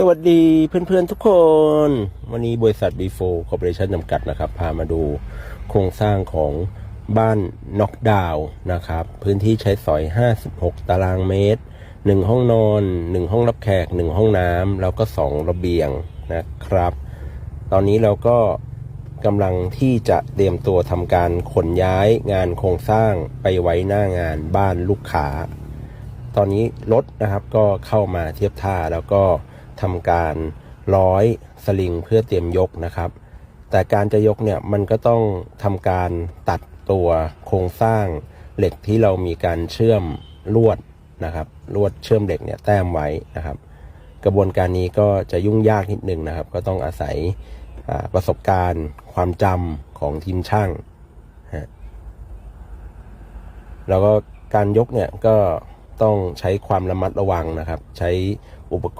สวัสดีเพื่อนๆทุกคน วันนี้บริษัท B4 Corporation จำกัดนะครับ พามาดูโครงสร้างของบ้านน็อกดาวน์นะครับ พื้นที่ใช้สอย 56 ตารางเมตร 1 ห้องนอน 1 ห้องรับแขก 1 ห้องน้ำแล้วก็ 2 ระเบียงนะครับ ตอนนี้เราก็กำลังที่จะเตรียมตัวทำการขนย้ายงานโครงสร้างไปไว้หน้างานบ้านลูกค้า ตอนนี้รถนะครับก็เข้ามาเทียบท่าแล้วก็ ทำการร้อยสลิงเพื่อเตรียมยกนะครับ แต่การจะยกเนี่ยมันก็ต้องทำการตัดตัวโครงสร้างเหล็กที่เรามีการเชื่อมลวดนะครับลวดเชื่อมเหล็กเนี่ยแต้มไว้นะครับ กระบวนการนี้ก็จะยุ่งยากนิดนึงนะครับ ก็ต้องอาศัยประสบการณ์ ความจำของทีมช่างฮะแล้วก็การยกเนี่ยก็ต้องใช้ความระมัดระวังนะครับ ใช้อุปกรณ์